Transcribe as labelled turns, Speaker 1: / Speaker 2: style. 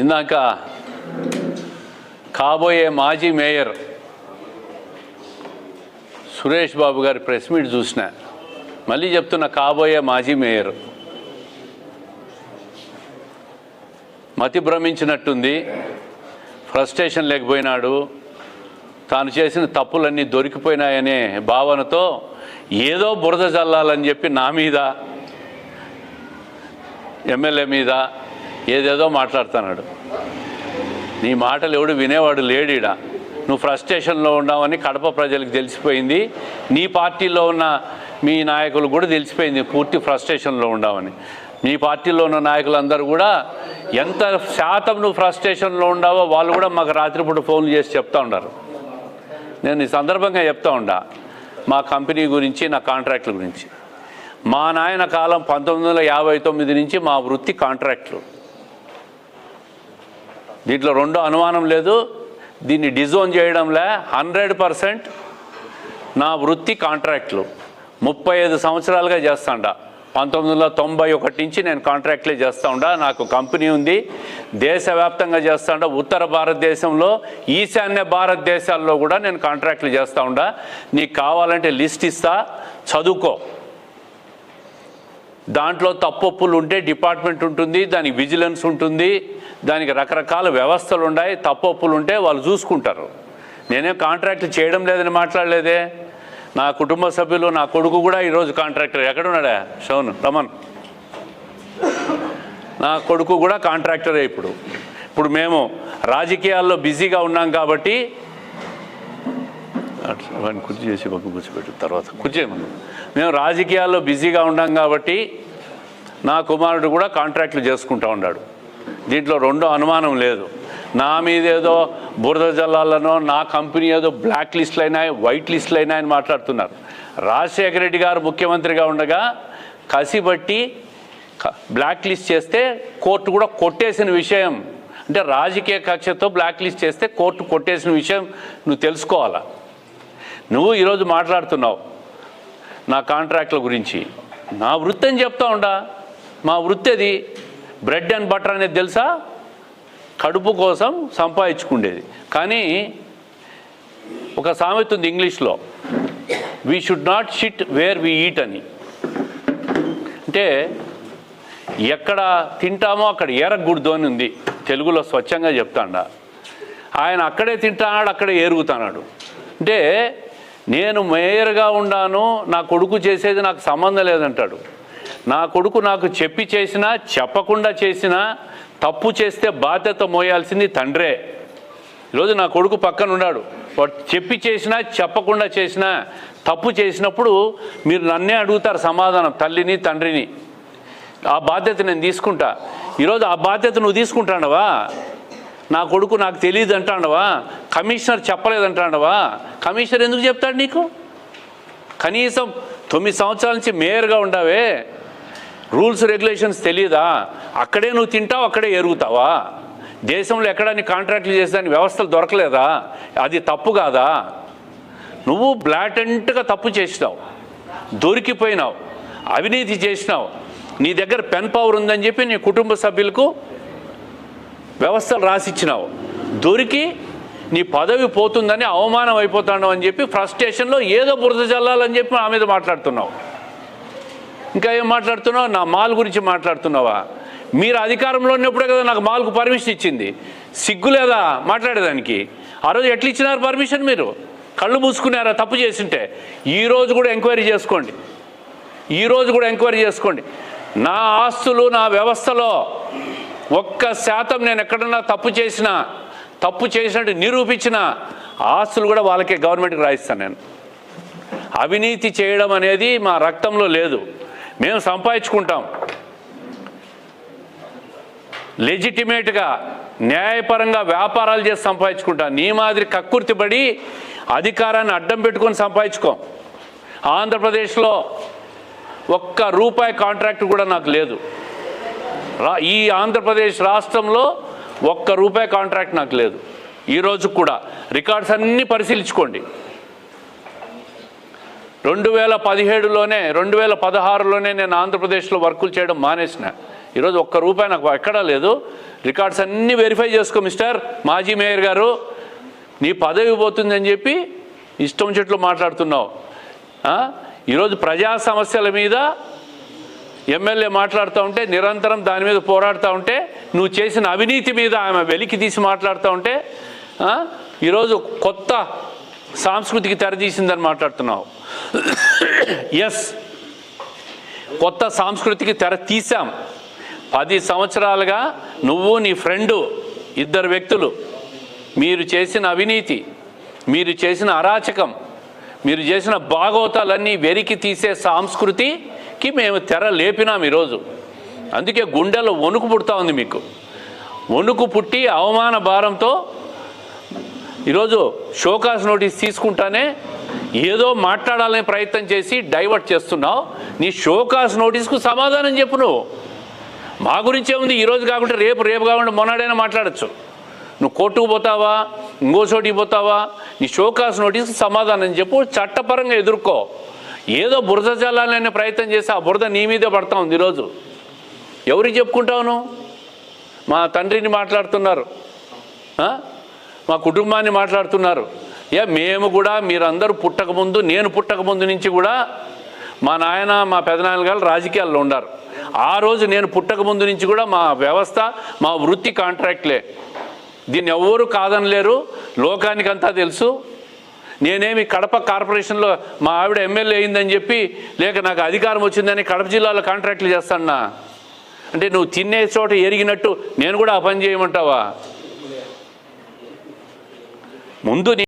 Speaker 1: ఇందాక కాబోయే మాజీ మేయర్ సురేష్ బాబు గారి ప్రెస్ మీట్ చూసిన. మళ్ళీ చెప్తున్న కాబోయే మాజీ మేయర్. మతి భ్రమించినట్టుంది. ఫ్రస్ట్రేషన్ లేకపోయినాడు. తాను చేసిన తప్పులన్నీ దొరికిపోయినాయనే భావనతో ఏదో బురద చల్లాలని చెప్పి నా మీద ఎమ్మెల్యే మీద ఏదేదో మాట్లాడుతున్నాడు. నీ మాటలు ఎవడు వినేవాడు లేడీడా నువ్వు ఫ్రస్ట్రేషన్లో ఉన్నావని కడప ప్రజలకు తెలిసిపోయింది. నీ పార్టీలో ఉన్న మీ నాయకులు కూడా తెలిసిపోయింది పూర్తి ఫ్రస్ట్రేషన్లో ఉండవని మీ పార్టీలో ఉన్న నాయకులందరూ కూడా ఎంత శాతం నువ్వు ఫ్రస్ట్రేషన్లో ఉండావో వాళ్ళు కూడా మాకు రాత్రిపూట ఫోన్లు చేసి చెప్తా ఉన్నారు నేను ఈ సందర్భంగా చెప్తా ఉండా మా కంపెనీ గురించి నా కాంట్రాక్టుల గురించి. మా నాయన కాలం పంతొమ్మిది వందల యాభై తొమ్మిది నుంచి మా వృత్తి కాంట్రాక్టులు. దీంట్లో రెండో అనుమానం లేదు. దీన్ని డిజోన్ చేయడంలే హండ్రెడ్ పర్సెంట్ నా వృత్తి కాంట్రాక్ట్లు. ముప్పై ఐదు సంవత్సరాలుగా చేస్తాండా. పంతొమ్మిది వందల తొంభై ఒకటి నుంచి నేను కాంట్రాక్ట్లే చేస్తూ ఉండా నాకు కంపెనీ ఉంది. దేశవ్యాప్తంగా చేస్తాండా. ఉత్తర భారతదేశంలో ఈశాన్య భారతదేశాల్లో కూడా నేను కాంట్రాక్ట్లు చేస్తూ ఉండా నీకు కావాలంటే లిస్ట్ ఇస్తా. చదువుకో. దాంట్లో తప్పొప్పులు ఉంటే డిపార్ట్మెంట్ ఉంటుంది దానికి విజిలెన్స్ ఉంటుంది దానికి రకరకాల వ్యవస్థలు ఉన్నాయి. తప్పొప్పులు ఉంటే వాళ్ళు చూసుకుంటారు. నేనేం కాంట్రాక్ట్ చేయడం లేదని మాట్లాడలేదే. నా కుటుంబ సభ్యులు నా కొడుకు కూడా ఈరోజు కాంట్రాక్టర్. ఎక్కడున్నాడా? షోన్ రమన్. నా కొడుకు కూడా కాంట్రాక్టరే ఇప్పుడు. ఇప్పుడు మేము రాజకీయాల్లో బిజీగా ఉన్నాం కాబట్టి వాడిని కుర్చీ చేసి పక్కన కూర్చోబెట్టిన తర్వాత కూర్చోమను మేము రాజకీయాల్లో బిజీగా ఉన్నాం కాబట్టి నా కుమారుడు కూడా కాంట్రాక్ట్లు చేసుకుంటా ఉన్నాడు. దీంట్లో రెండో అనుమానం లేదు. నా మీదేదో బురద జల్లాలనో నా కంపెనీ ఏదో బ్లాక్ లిస్టులు అయినా వైట్ లిస్టులు అయినా అని మాట్లాడుతున్నారు. రాజశేఖర రెడ్డి గారు ముఖ్యమంత్రిగా ఉండగా కసిబట్టి బ్లాక్ లిస్ట్ చేస్తే కోర్టు కూడా కొట్టేసిన విషయం. అంటే రాజకీయ కక్షతో బ్లాక్ లిస్ట్ చేస్తే కోర్టు కొట్టేసిన విషయం నువ్వు తెలుసుకోవాలా? నువ్వు ఈరోజు మాట్లాడుతున్నావు నా కాంట్రాక్ట్ల గురించి. నా వృత్తి అని చెప్తా ఉండా. మా వృత్తి అది బ్రెడ్ అండ్ బటర్ అనేది తెలుసా? కడుపు కోసం సంపాదించుకుండేది. కానీ ఒక సామెత ఉంది ఇంగ్లీష్లో. We should not shit where we eat అని. అంటే ఎక్కడ తింటామో అక్కడ ఏరగూడదు అని ఉంది. తెలుగులో స్వచ్ఛంగా చెప్తాడా ఆయన అక్కడే తింటాడు అక్కడే ఏరుగుతున్నాడు. అంటే నేను మేయర్గా ఉన్నాను నా కొడుకు చేసేది నాకు సంబంధం లేదంటాడు. నా కొడుకు నాకు చెప్పి చేసినా చెప్పకుండా చేసినా తప్పు చేస్తే బాధ్యత మోయాల్సింది తండ్రే. ఈరోజు నా కొడుకు పక్కన ఉన్నాడు. వాడు చెప్పి చేసినా చెప్పకుండా చేసినా తప్పు చేసినప్పుడు మీరు నన్నే అడుగుతారు సమాధానం తల్లిని తండ్రిని. ఆ బాధ్యత నేను తీసుకుంటా. ఈరోజు ఆ బాధ్యత నువ్వు తీసుకుంటాడవా నా కొడుకు నాకు తెలియదు అంటాడవా? కమిషనర్ చెప్పలేదంటాడవా? కమిషనర్ ఎందుకు చెప్తాడు నీకు? కనీసం తొమ్మిది సంవత్సరాల నుంచి మేయర్గా ఉండవే. రూల్స్ రెగ్యులేషన్స్ తెలియదా అక్కడే నువ్వు తింటావు అక్కడే ఎరుగుతావా? దేశంలో ఎక్కడ నీ కాంట్రాక్ట్లు చేసేదానికి వ్యవస్థలు దొరకలేదా? అది తప్పు కాదా? నువ్వు బ్లాటెంట్గా తప్పు చేసినావు. దొరికిపోయినావు. అవినీతి చేసినావు. నీ దగ్గర పెన్ పవర్ ఉందని చెప్పి నీ కుటుంబ సభ్యులకు వ్యవస్థలు రాసిచ్చినావు. దొరికి నీ పదవి పోతుందని అవమానం అయిపోతాడు అని చెప్పి ఫ్రస్ట్రేషన్లో ఏదో బురద చల్లాలని చెప్పి నా మీద మాట్లాడుతున్నావు. ఇంకా ఏం మాట్లాడుతున్నావు? నా మాల్ గురించి మాట్లాడుతున్నావా? మీరు అధికారంలో ఉన్నప్పుడే కదా నాకు మాల్కు పర్మిషన్ ఇచ్చింది. సిగ్గు లేదా మాట్లాడేదానికి? ఆ రోజు ఎట్లా ఇచ్చినారు పర్మిషన్ మీరు? కళ్ళు మూసుకున్నారా తప్పు చేసింటే? ఈరోజు కూడా ఎంక్వైరీ చేసుకోండి. ఈరోజు కూడా ఎంక్వైరీ చేసుకోండి. నా ఆస్తులు నా వ్యవస్థలో ఒక్క శాతం నేను ఎక్కడన్నా తప్పు చేసినా తప్పు చేసినట్టు నిరూపించిన ఆస్తులు కూడా వాళ్ళకే గవర్నమెంట్కి రాయిస్తాను నేను. అవినీతి చేయడం అనేది మా రక్తంలో లేదు. మేము సంపాదించుకుంటాం. లెజిటిమేట్గా న్యాయపరంగా వ్యాపారాలు చేసి సంపాదించుకుంటాం. నీ మాదిరి కక్కుర్తిపడి అధికారాన్ని అడ్డం పెట్టుకొని సంపాదించుకో. ఆంధ్రప్రదేశ్లో ఒక్క రూపాయి కాంట్రాక్ట్ కూడా నాకు లేదు. ఈ ఆంధ్రప్రదేశ్ రాష్ట్రంలో ఒక్క రూపాయి కాంట్రాక్ట్ నాకు లేదు. ఈరోజు కూడా రికార్డ్స్ అన్నీ పరిశీలించుకోండి. రెండు వేల పదిహేడులోనే రెండు వేల పదహారులోనే నేను ఆంధ్రప్రదేశ్లో వర్కులు చేయడం మానేసిన. ఈరోజు ఒక్క రూపాయి నాకు ఎక్కడా లేదు. రికార్డ్స్ అన్నీ వెరిఫై చేసుకో మిస్టర్ మాజీ మేయర్ గారు. నీ పదవి పోతుందని చెప్పి ఇష్టం చెట్లు మాట్లాడుతున్నావు. ఈరోజు ప్రజా సమస్యల మీద ఎమ్మెల్యే మాట్లాడుతూ ఉంటే నిరంతరం దాని మీద పోరాడుతూ ఉంటే నువ్వు చేసిన అవినీతి మీద ఆమె వెలికి తీసి మాట్లాడుతూ ఉంటే ఈరోజు కొత్త సాంస్కృతికి తెరదీసిందని మాట్లాడుతున్నావు. ఎస్ కొత్త సాంస్కృతికి తెర తీసాం పది సంవత్సరాలుగా నువ్వు నీ ఫ్రెండు ఇద్దరు వ్యక్తులు మీరు చేసిన అవినీతి మీరు చేసిన అరాచకం మీరు చేసిన భాగవతాలన్నీ వెరికి తీసే సాంస్కృతి కి మేము తెర లేపినాం ఈరోజు. అందుకే గుండెలో వణుకు పుడతా ఉంది మీకు. వణుకు పుట్టి అవమాన భారంతో ఈరోజు షోకాస్ నోటీస్ తీసుకుంటానే ఏదో మాట్లాడాలనే ప్రయత్నం చేసి డైవర్ట్ చేస్తున్నావు. నీ షోకాస్ నోటీస్కు సమాధానం చెప్పు నువ్వు. మా గురించే ఉంది ఈరోజు కాకుండా రేపు రేపు కాకుండా మొన్నడైనా మాట్లాడచ్చు. నువ్వు కోర్టుకు పోతావా? ఇంకో చోటికి పోతావా? నీ షోకాస్ నోటీస్కి సమాధానం చెప్పు చట్టపరంగా ఎదుర్కో. ఏదో బురద చల్లాలనే ప్రయత్నం చేసి ఆ బురద నీ మీదే పడతా ఉంది ఈరోజు. ఎవరికి చెప్పుకుంటావును మా తండ్రిని మాట్లాడుతున్నారు. మా కుటుంబాన్ని మాట్లాడుతున్నారు. ఏ మేము కూడా మీరందరూ పుట్టకముందు నేను పుట్టకముందు నుంచి కూడా మా నాయన మా పెదనాయన గారు రాజకీయాల్లో ఉన్నారు. ఆ రోజు నేను పుట్టకముందు నుంచి కూడా మా వ్యవస్థ మా వృత్తి కాంట్రాక్ట్లే. దీన్ని ఎవ్వరూ కాదనలేరు. లోకానికంతా తెలుసు. నేనేమి కడప కార్పొరేషన్లో మా ఆవిడ ఎమ్మెల్యే అయిందని చెప్పి లేక నాకు అధికారం వచ్చిందని కడప జిల్లాలో కాంట్రాక్ట్లు చేస్తానా అంటే నువ్వు తినే చోట ఎరిగినట్టు నేను కూడా ఆ పని చేయమంటావా? ముందు